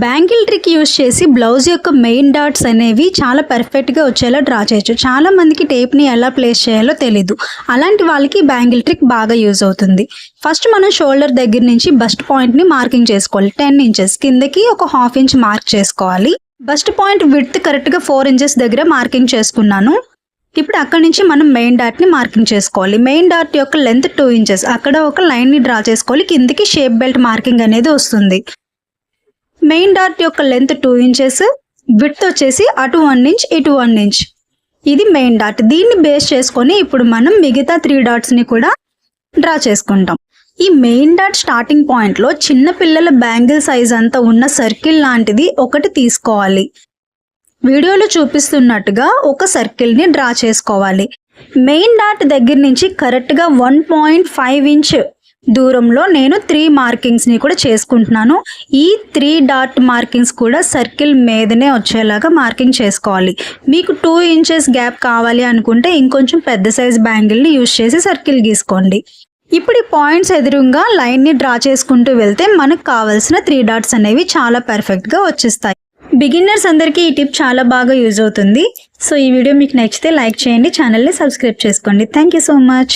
Bangle trick use చేసి blouse యొక్క main dots అనేవి చాలా పర్ఫెక్ట్గా వచ్చేలా డ్రా చేయొచ్చు. చాలా మందికి టేప్ని ఎలా ప్లేస్ చేయాలో తెలీదు. అలాంటి వాళ్ళకి బ్యాంగిల్ ట్రిక్ బాగా యూజ్ అవుతుంది. ఫస్ట్ మనం షోల్డర్ దగ్గర నుంచి బస్ట్ పాయింట్ని మార్కింగ్ చేసుకోవాలి. టెన్ ఇంచెస్ కిందకి ఒక హాఫ్ ఇంచ్ మార్క్ చేసుకోవాలి. బస్ట్ పాయింట్ విడ్త్ కరెక్ట్గా ఫోర్ ఇంచెస్ దగ్గర మార్కింగ్ చేసుకున్నాను. ఇప్పుడు అక్కడ నుంచి మనం మెయిన్ డాట్ని మార్కింగ్ చేసుకోవాలి. మెయిన్ డాట్ యొక్క లెంత్ టూ ఇంచెస్ అక్కడ ఒక లైన్ని డ్రా చేసుకోవాలి. కిందకి షేప్ బెల్ట్ మార్కింగ్ అనేది వస్తుంది. మెయిన్ డాట్ యొక్క లెంత్ టూ ఇంచెస్ విడ్త్ వచ్చేసి అటు వన్ ఇంచ్ ఇటు వన్ ఇంచ్ ఇది మెయిన్ డాట్ దీన్ని బేస్ చేసుకొని ఇప్పుడు మనం మిగతా త్రీ డాట్స్ని కూడా డ్రా చేసుకుంటాం. ఈ మెయిన్ డాట్ స్టార్టింగ్ పాయింట్లో చిన్న పిల్లల బ్యాంగిల్ సైజ్ అంతా ఉన్న సర్కిల్ లాంటిది ఒకటి తీసుకోవాలి. వీడియోలో చూపిస్తున్నట్టుగా ఒక సర్కిల్ని డ్రా చేసుకోవాలి. మెయిన్ డాట్ దగ్గర నుంచి కరెక్ట్గా వన్ పాయింట్ ఫైవ్ ఇంచ్ దూరంలో నేను త్రీ మార్కింగ్స్ని కూడా చేసుకుంటున్నాను. ఈ త్రీ డాట్ మార్కింగ్స్ కూడా సర్కిల్ మీదనే వచ్చేలాగా మార్కింగ్ చేసుకోవాలి. మీకు టూ ఇంచెస్ గ్యాప్ కావాలి అనుకుంటే ఇంకొంచెం పెద్ద సైజ్ బ్యాంగిల్ని యూజ్ చేసి సర్కిల్ గీసుకోండి. ఇప్పుడు ఈ పాయింట్స్ ఎదురుగా లైన్ని డ్రా చేసుకుంటూ వెళ్తే మనకు కావాల్సిన త్రీ డాట్స్ అనేవి చాలా పర్ఫెక్ట్గా వచ్చేస్తాయి. బిగిన్నర్స్ అందరికీ ఈ టిప్ చాలా బాగా యూజ్ అవుతుంది. సో ఈ వీడియో మీకు నచ్చితే లైక్ చేయండి ఛానల్ని సబ్స్క్రైబ్ చేసుకోండి. Thank you so much